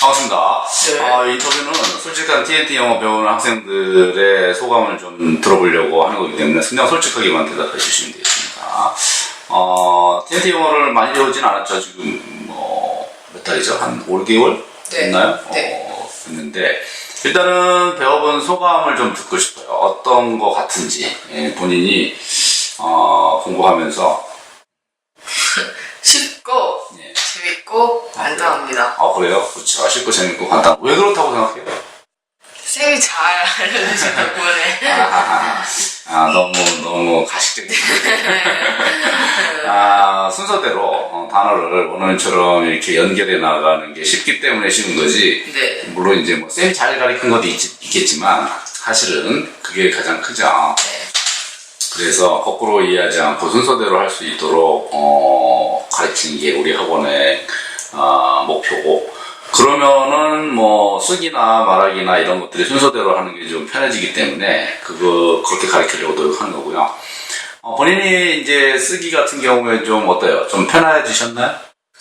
반갑습니다. 네. 아, 인터뷰는 솔직한 TNT 영어 배우는 학생들의 소감을 좀 들어보려고 하는 거기 때문에 그냥 솔직하게만 대답해 주시면 되겠습니다. 어, TNT 영어를 많이 배우진 않았죠. 지금 뭐, 몇 달이죠? 한 5개월? 네. 됐나요? 네. 어, 됐는데, 일단은 배워본 소감을 좀 듣고 싶어요. 어떤 거 같은지, 예, 본인이, 어, 공부하면서, 쉽고 예. 재밌고 간단합니다. 아, 그래요? 그렇죠. 쉽고 재밌고 간단. 왜 그렇다고 생각해요? 쌤이 잘 알려주신 덕분에 아하하. 아, 너무, 너무 가식적인. 아, 순서대로 어, 단어를 원어민처럼 이렇게 연결해 나가는 게 쉽기 때문에 쉬운 거지. 네. 물론 이제 뭐, 쌤이 잘 가르친 것도 있, 겠지만 사실은 그게 가장 크죠. 그래서 거꾸로 이해하지 않고 순서대로 할 수 있도록, 어, 가르치는 게 우리 학원의, 어, 목표고. 그러면은 뭐 쓰기나 말하기나 이런 것들이 순서대로 하는 게 좀 편해지기 때문에 그거 그렇게 가르치려고 노력하는 거고요. 어, 본인이 이제 쓰기 같은 경우에 좀 어때요? 좀 편해지셨나요?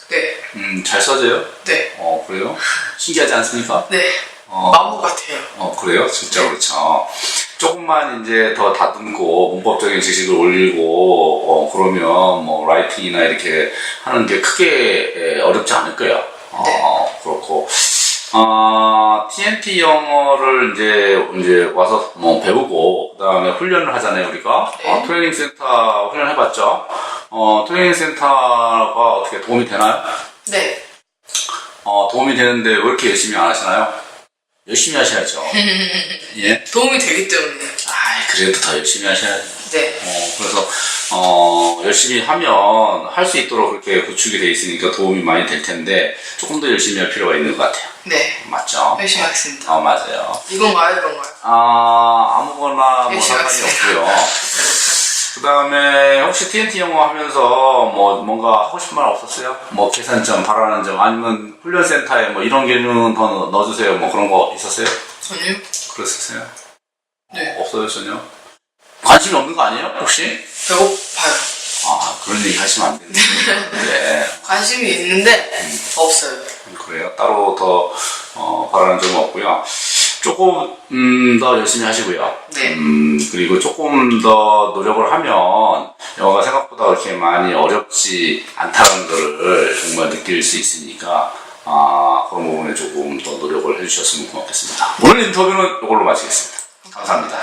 네. 음, 잘 써져요? 네. 어, 그래요? 신기하지 않습니까? 네. 어, 마법 같아요. 어, 그래요? 진짜 그렇죠. 조금만 이제 더 다듬고 문법적인 지식을 올리고 어, 그러면 뭐 라이팅이나 이렇게 하는 게 크게 에, 어렵지 않을 거예요. 어, 그렇고 어, TNT 영어를 이제 이제 와서 뭐 배우고 그다음에 훈련을 하잖아요 우리가 네. 어, 트레이닝 센터 훈련해봤죠. 어, 트레이닝 센터가 어떻게 도움이 되나요? 네. 어, 도움이 되는데 왜 이렇게 열심히 안 하시나요? 열심히 하셔야죠. 예. 도움이 되기 때문에. 아, 그래도 더 열심히 하셔야죠. 네. 어, 그래서 어, 열심히 하면 할 수 있도록 그렇게 구축이 돼 있으니까 도움이 많이 될 텐데 조금 더 열심히 할 필요가 있는 것 같아요. 네. 맞죠? 열심히 하겠습니다. 어, 맞아요. 이건가요, 이건가요? 아, 아무거나 뭐 열심히 상관이 하겠습니다. 없고요. 그 다음에 혹시 TNT 영어 하면서 뭐 뭔가 하고 싶은 말 없었어요? 뭐 계산점, 바라는 점, 아니면 훈련센터에 뭐 이런 기능 더 넣- 넣어주세요. 뭐 그런 거 있었어요? 전혀? 그랬었어요? 네. 어, 없어요, 전혀? 관심이 없는 거 아니에요? 혹시? 배고파요. 아, 그런 얘기 하시면 안 되는데. 네. 관심이 있는데 없어요. 그래요. 따로 더, 어, 바라는 점은 없고요. 조금, 음, 더 열심히 하시고요. 네. 음, 그리고 조금 더 노력을 하면 영어가 생각보다 그렇게 많이 어렵지 않다는 거를 정말 느낄 수 있으니까, 아, 그런 부분에 조금 더 노력을 해주셨으면 고맙겠습니다. 오늘 인터뷰는 이걸로 마치겠습니다. 감사합니다.